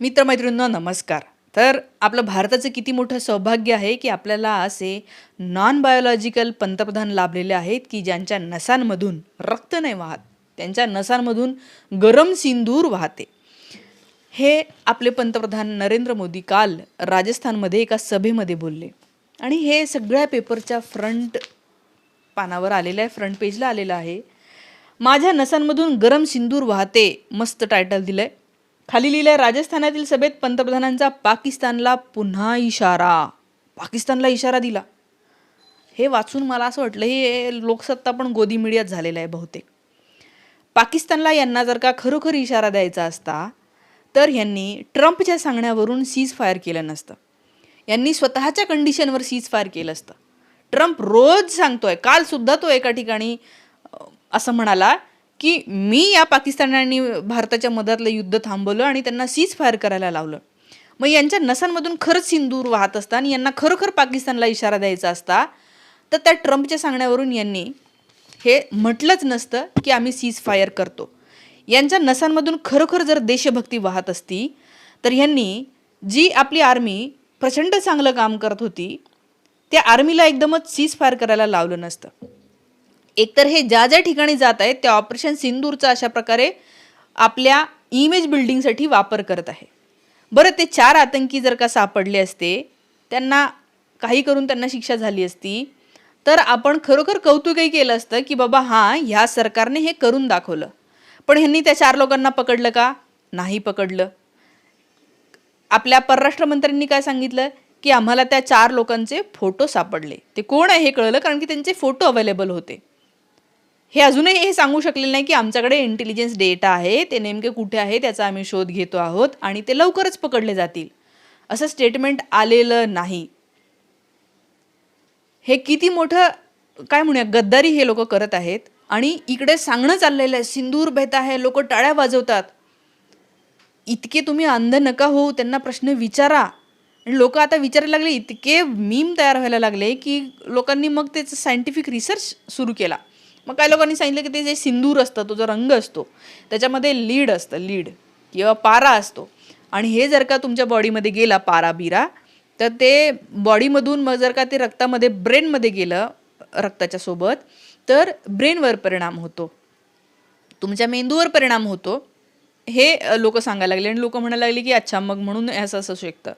मित्रमैत्रिणींनो नमस्कार. तर आपलं भारताचं किती मोठं सौभाग्य आहे की आपल्याला असे नॉन बायोलॉजिकल पंतप्रधान लाभलेले आहेत की ज्यांच्या नसांमधून रक्त नाही वाहत त्यांच्या नसांमधून गरम सिंदूर वाहते. हे आपले पंतप्रधान नरेंद्र मोदी काल राजस्थानमध्ये एका सभेमध्ये बोलले. आणि हे सगळ्या पेपरच्या फ्रंट पानावर आलेलं आहे फ्रंट पेजला आलेलं आहे. माझ्या नसांमधून गरम सिंदूर वाहते मस्त टायटल दिलं आहे खाली लिहिलंय राजस्थानातील सभेत पंतप्रधानांचा पाकिस्तानला पुन्हा इशारा. पाकिस्तानला इशारा दिला. हे वाचून मला असं वाटलं हे लोकसत्ता पण गोदी मीडियात झालेलं आहे बहुतेक. पाकिस्तानला यांना जर का खरोखर इशारा द्यायचा असता तर यांनी ट्रम्पच्या सांगण्यावरून सीज फायर केलं नसतं. यांनी स्वतःच्या कंडिशनवर सीज फायर केलं असतं. ट्रम्प रोज सांगतोय कालसुद्धा तो एका ठिकाणी असं म्हणाला की मी या पाकिस्तानांनी भारताच्या मधातलं युद्ध थांबवलं आणि त्यांना सीज फायर करायला लावलं. मग यांच्या नसांमधून खरंच सिंदूर वाहत असता आणि यांना खरोखर पाकिस्तानला इशारा द्यायचा असता तर त्या ट्रम्पच्या सांगण्यावरून यांनी हे म्हटलंच नसतं की आम्ही सीज फायर करतो. यांच्या नसांमधून खरोखर जर देशभक्ती वाहत असती तर ह्यांनी जी आपली आर्मी प्रचंड चांगलं काम करत होती त्या आर्मीला एकदमच सीज फायर करायला लावलं नसतं. एकतर हे ज्या ज्या ठिकाणी जात आहेत त्या ऑपरेशन सिंदूरचा अशा प्रकारे आपल्या इमेज बिल्डिंगसाठी वापर करत आहे. बरं ते चार आतंकी जर का सापडले असते त्यांना काही करून त्यांना शिक्षा झाली असती तर आपण खरोखर कौतुकही केलं असतं की बाबा हां ह्या सरकारने हे करून दाखवलं. पण ह्यांनी त्या चार लोकांना पकडलं का? नाही पकडलं. आपल्या परराष्ट्र मंत्र्यांनी काय सांगितलं? की आम्हाला त्या चार लोकांचे फोटो सापडले. ते कोण आहे हे कळलं? कारण की त्यांचे फोटो अवेलेबल होते. हे अजूनही हे सांगू शकलेलं नाही की आमच्याकडे इंटेलिजन्स डेटा आहे ते नेमके कुठे आहे त्याचा आम्ही शोध घेतो आहोत आणि ते लवकरच पकडले जातील. असं स्टेटमेंट आलेलं नाही. हे किती मोठं काय म्हणूया गद्दारी हे लोक करत आहेत आणि इकडे सांगणं चाललेलं आहे सिंदूर बेत आहे लोक टाळ्या वाजवतात. इतके तुम्ही अंध नका हो त्यांना प्रश्न विचारा. आणि लोक आता विचारायला लागले इतके मीम तयार व्हायला लागले की लोकांनी मग त्याचं सायंटिफिक रिसर्च सुरू केला. मग काही लोकांनी सांगितलं की ते जे सिंदूर असतं तो जो रंग असतो त्याच्यामध्ये लीड असतं लीड. किंवा पारा असतो. आणि हे जर का तुमच्या बॉडीमध्ये गेला पारा बिरा तर ते बॉडीमधून मग जर का ते रक्तामध्ये ब्रेनमध्ये गेलं रक्ताच्या सोबत तर ब्रेनवर परिणाम होतो. तुमच्या मेंदूवर परिणाम होतो. हे लोक सांगायला लागले. आणि लोक म्हणायला लागले की अच्छा मग म्हणून असं असू शकतं.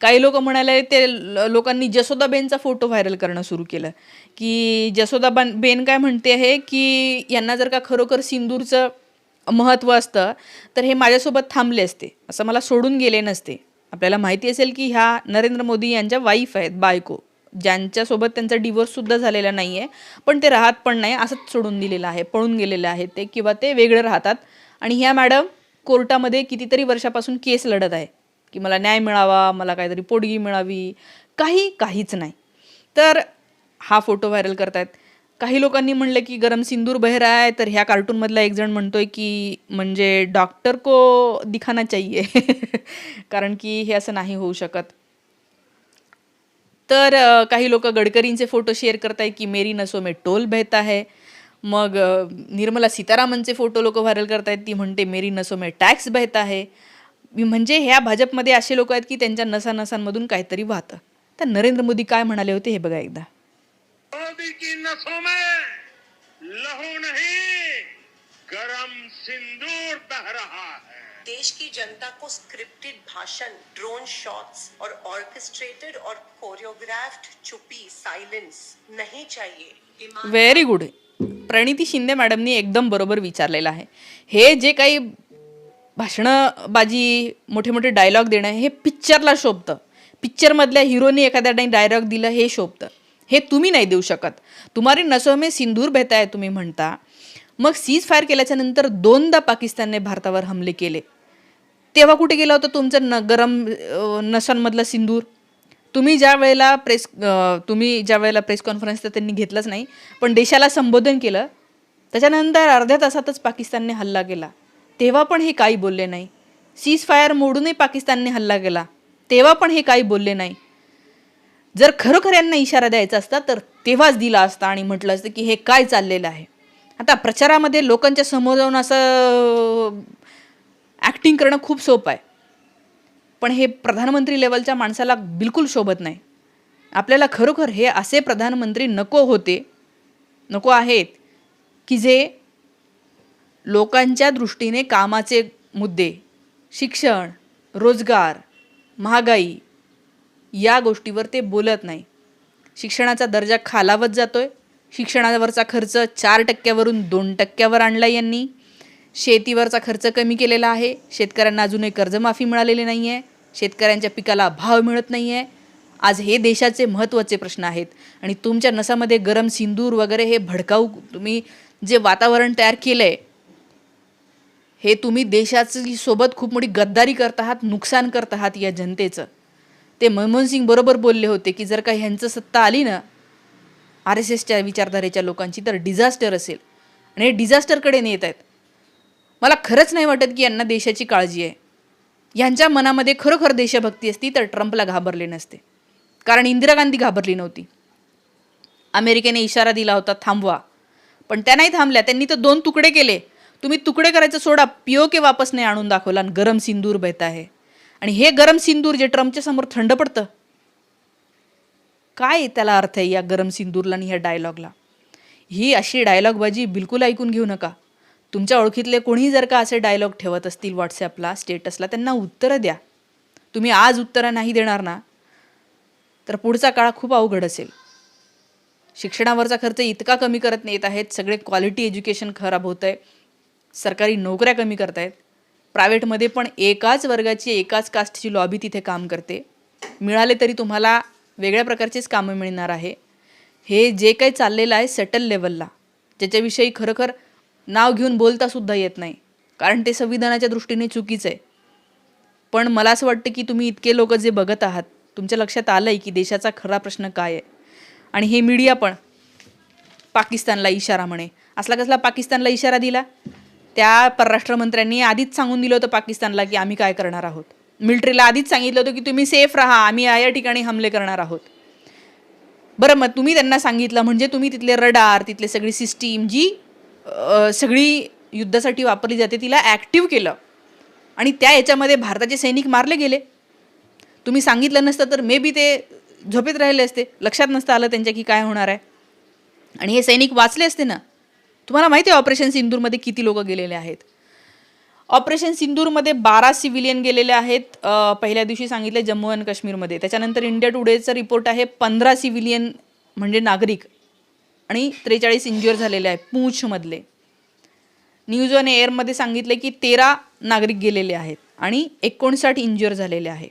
काही लोक म्हणायला ते ल- लोकांनी जसोदाबेनचा फोटो व्हायरल करणं सुरू केलं. की जसोदाबान बेन काय म्हणते आहे की यांना जर का खरोखर सिंदूरचं महत्त्व असतं तर हे माझ्यासोबत थांबले असते. असं मला सोडून गेले नसते. आपल्याला माहिती असेल की ह्या नरेंद्र मोदी यांच्या वाईफ आहेत बायको. ज्यांच्यासोबत त्यांचा डिवोर्ससुद्धा झालेला नाही आहे पण ते राहत पण नाही असंच सोडून दिलेलं आहे पळून गेलेलं आहे ते किंवा ते वेगळं राहतात. आणि ह्या मॅडम कोर्टामध्ये कितीतरी वर्षापासून केस लढत आहे की मला न्याय मिळावा मला काहीतरी पोटगी मिळावी काही काहीच नाही. तर हा फोटो व्हायरल करतायत. काही लोकांनी म्हणलं की गरम सिंदूर बह आहे तर ह्या कार्टूनमधला एक जण म्हणतोय की म्हणजे डॉक्टर को दिखाना चाहिए. कारण की हे असं नाही होऊ शकत. तर काही लोक गडकरींचे फोटो शेअर करताय की मेरी नसो मे टोल बहता है. मग निर्मला सीतारामनचे फोटो लोक व्हायरल करतायत. ती म्हणते मेरी नसो में टॅक्स बहता है. मी- म्हणजे ह्या भाजपमध्ये असे लोक आहेत की त्यांच्या नसा नसांमधून काहीतरी वाहतं. तर नरेंद्र मोदी काय म्हणाले होते हे बघा एकदा. मोदी की नसों में लहू नहीं गरम सिंदूर बह रहा है। देश की जनता को स्क्रिप्टेड भाषण ड्रोन शॉट्स और ऑर्केस्ट्रेटेड और कोरियोग्राफ्ड चुप्पी साइलेंस नहीं चाहिए। व्हेरी गुड प्रणिती शिंदे मॅडमनी एकदम बरोबर विचारलेलं आहे. हे जे काही भाषणबाजी मोठे मोठे डायलॉग देणं हे पिक्चरला शोभतं. पिक्चरमधल्या हिरोनी एखाद्या डायलॉग दिलं हे शोभतं. हे तुम्ही नाही देऊ शकत. तुम्हारी नसोमे सिंदूर भेताय तुम्ही म्हणता. मग सीज फायर केल्याच्यानंतर दोनदा पाकिस्तानने भारतावर हमले केले. तेव्हा कुठे गेलं होतं तुमचं न गरम नसांमधलं सिंदूर? तुम्ही ज्या वेळेला प्रेस तुम्ही ज्या वेळेला प्रेस कॉन्फरन्स तर त्यांनी घेतलंच नाही पण देशाला संबोधन केलं त्याच्यानंतर अर्ध्या तासातच पाकिस्तानने हल्ला केला. तेव्हा पण हे काही बोलले नाही. सीज फायर मोडूनही पाकिस्तानने हल्ला केला. तेव्हा पण हे काही बोलले नाही. जर खरोखर यांना इशारा द्यायचा असता तर तेव्हाच दिला असता आणि म्हटलं असतं की हे काय चाललेलं आहे. आता प्रचारामध्ये लोकांच्या समोर जाऊन असं ॲक्टिंग करणं खूप सोपं आहे. पण हे प्रधानमंत्री लेवलच्या माणसाला बिलकुल शोभत नाही. आपल्याला खरोखर हे असे प्रधानमंत्री नको होते नको आहेत की जे लोकांच्या दृष्टीने कामाचे मुद्दे शिक्षण रोजगार महागाई या गोष्टीवर ते बोलत नाही. शिक्षणाचा दर्जा खालावत जातो आहे शिक्षणावरचा खर्च चार टक्क्यावरून दोन टक्क्यावर आणला यांनी. शेतीवरचा खर्च कमी केलेला आहे. शेतकऱ्यांना अजूनही कर्जमाफी मिळालेली नाही आहे शेतकऱ्यांच्या पिकाला भाव मिळत नाही आहे आज हे देशाचे महत्त्वाचे प्रश्न आहेत. आणि तुमच्या नसामध्ये गरम सिंदूर वगैरे हे भडकाऊ तुम्ही जे वातावरण तयार केलं आहे हे तुम्ही देशाची सोबत खूप मोठी गद्दारी करत आहात नुकसान करत आहात या जनतेचं. ते मनमोहन सिंग बरोबर बोलले होते की जर का ह्यांचं सत्ता आली ना आर एस एसच्या विचारधारेच्या लोकांची तर डिझास्टर असेल. आणि हे डिझास्टरकडे नेत आहेत. मला खरंच नाही वाटत की यांना देशाची काळजी आहे. यांच्या मनामध्ये खरोखर देशभक्ती असती तर ट्रम्पला घाबरले नसते. कारण इंदिरा गांधी घाबरली नव्हती. अमेरिकेने इशारा दिला होता थांबवा. पण त्या नाही थांबल्या. त्यांनी तर दोन तुकडे केले. तुम्ही तुकडे करायचं सोडा पिओ के वापस नाही आणून दाखवला आणि गरम सिंदूर बेत आहे. आणि हे गरम सिंदूर जे ट्रम्पच्या समोर थंड पडतं काय त्याला अर्थ आहे या गरम सिंदूरला आणि ह्या डायलॉगला? ही अशी डायलॉगबाजी बिलकुल ऐकून घेऊ नका. तुमच्या ओळखीतले कोणी जर का असे डायलॉग ठेवत असतील व्हॉट्सॲपला स्टेटसला त्यांना उत्तरं द्या. तुम्ही आज उत्तरं नाही देणार ना तर पुढचा काळ खूप अवघड असेल. शिक्षणावरचा खर्च इतका कमी करत नेत आहेत सगळे क्वालिटी एज्युकेशन खराब होत आहे सरकारी नोकऱ्या कमी करतायत प्रायव्हेटमध्ये पण एकाच वर्गाची एकाच कास्टची लॉबी तिथे काम करते. मिळाले तरी तुम्हाला वेगळ्या प्रकारचेच कामं मिळणार आहे. हे जे काही चाललेलं आहे सेटल लेवलला ज्याच्याविषयी खरोखर नाव घेऊन बोलतासुद्धा येत नाही. कारण ते संविधानाच्या दृष्टीने चुकीचं आहे. पण मला असं वाटतं की तुम्ही इतके लोक जे बघत आहात तुमच्या लक्षात आलं आहे की देशाचा खरा प्रश्न काय आहे. आणि हे मीडिया पण पाकिस्तानला इशारा म्हणे. असला कसला पाकिस्तानला इशारा दिला. त्या परराष्ट्र मंत्र्यांनी आधीच सांगून दिलं होतं पाकिस्तानला की आम्ही काय करणार आहोत. मिलिटरीला आधीच सांगितलं होतं की तुम्ही सेफ राहा आम्ही या या ठिकाणी हमले करणार आहोत. बरं मग तुम्ही त्यांना सांगितलं म्हणजे तुम्ही तिथले रडार तिथले सगळी सिस्टीम जी सगळी युद्धासाठी वापरली जाते तिला ॲक्टिव्ह केलं. आणि त्या याच्यामध्ये भारताचे सैनिक मारले गेले. तुम्ही सांगितलं नसतं तर मे बी ते झोपेत राहिले असते. लक्षात नसतं आलं त्यांच्या की काय होणार आहे. आणि हे सैनिक वाचले असते ना. तुम्हाला माहिती आहे ऑपरेशन सिंदूरमध्ये किती लोक गेलेले आहेत? ऑपरेशन सिंदूरमध्ये बारा सिव्हिलियन गेलेले आहेत. पहिल्या दिवशी सांगितले जम्मू अँड काश्मीरमध्ये. त्याच्यानंतर इंडिया टुडेचा रिपोर्ट आहे पंधरा सिव्हिलियन म्हणजे नागरिक आणि त्रेचाळीस इंज्युअर झालेले आहे पूंछमधले. न्यूज ऑन एअरमध्ये सांगितले की तेरा नागरिक गेलेले आहेत आणि एकोणसाठ इंज्युअर झालेले आहे.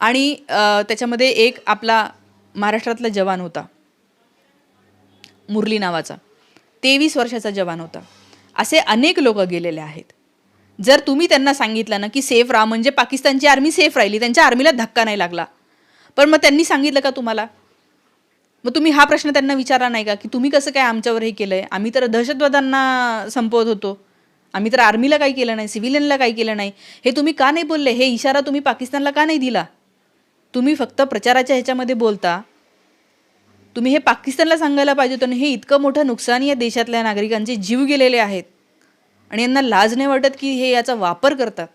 आणि त्याच्यामध्ये एक आपला महाराष्ट्रातला जवान होता. मुरली नावाचा. तेवीस वर्षाचा जवान होता. असे अनेक लोक गेलेले आहेत. जर तुम्ही त्यांना सांगितलं ना की सेफ राहा म्हणजे पाकिस्तानची आर्मी सेफ राहिली त्यांच्या आर्मीला धक्का नाही लागला. पण मग त्यांनी सांगितलं का तुम्हाला? मग तुम्ही हा प्रश्न त्यांना विचारला नाही का? की तुम्ही कसं काय आमच्यावर हे केलं आहे आम्ही तर दहशतवाद्यांना संपवत होतो. आम्ही तर आर्मीला काही केलं नाही सिव्हिलियनला काही केलं नाही. हे तुम्ही का नाही बोलले? हे इशारा तुम्ही पाकिस्तानला का नाही दिला? तुम्ही फक्त प्रचाराच्या ह्याच्यामध्ये बोलता. तुम्ही हे पाकिस्तानला सांगायला पाहिजे होतं आणि हे इतकं मोठं नुकसान या देशातल्या नागरिकांचे जीव गेलेले आहेत. आणि यांना लाज नाही वाटत की हे याचा वापर करतात.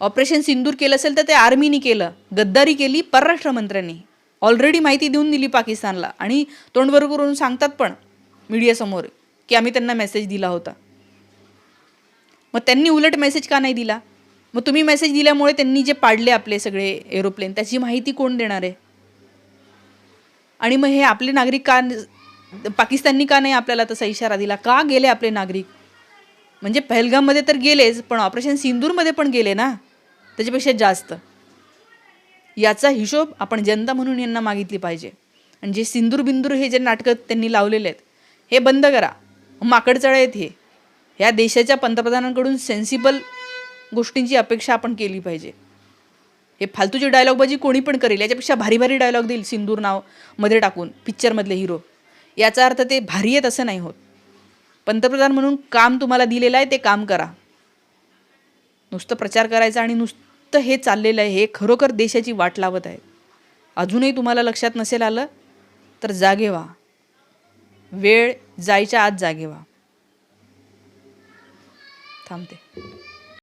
ऑपरेशन सिंदूर केलं असेल तर ते आर्मीनी केलं गद्दारी केली परराष्ट्र मंत्र्यांनी. ऑलरेडी माहिती देऊन दिली पाकिस्तानला. आणि तोंडवर करून सांगतात पण मीडियासमोर की आम्ही त्यांना मेसेज दिला होता. मग त्यांनी उलट मेसेज का नाही दिला? मग तुम्ही मेसेज दिल्यामुळे त्यांनी जे पाडले आपले सगळे एरोप्लेन त्याची माहिती कोण देणार आहे? आणि मग हे आपले नागरिक का पाकिस्ताननी का नाही आपल्याला तसा इशारा दिला? का गेले आपले नागरिक? म्हणजे पहलगाममध्ये तर गेलेच पण ऑपरेशन सिंदूरमध्ये पण गेले ना? त्याच्यापेक्षा जास्त. याचा हिशोब आपण जनता म्हणून यांना मागितली पाहिजे. आणि जे सिंदूर बिंदूर हे जे नाटकं त्यांनी लावलेले आहेत हे बंद करा. माकडचळ आहेत हे. ह्या देशाच्या पंतप्रधानांकडून सेन्सिबल गोष्टींची अपेक्षा आपण केली पाहिजे. हे फालतूची डायलॉगबाजी कोणी पण करेल याच्यापेक्षा भारी भारी डायलॉग देईल सिंदूर नावमध्ये टाकून पिक्चरमधले हिरो याचा अर्थ ते भारी आहेत असं नाही होत. पंतप्रधान म्हणून काम तुम्हाला दिलेलं आहे ते काम करा. नुसतं प्रचार करायचा आणि नुसतं हे चाललेलं आहे हे खरोखर देशाची वाट लावत आहे. अजूनही तुम्हाला लक्षात नसेल आलं तर जागे व्हा. वेळ जायच्या आत जागे व्हा. थांबते.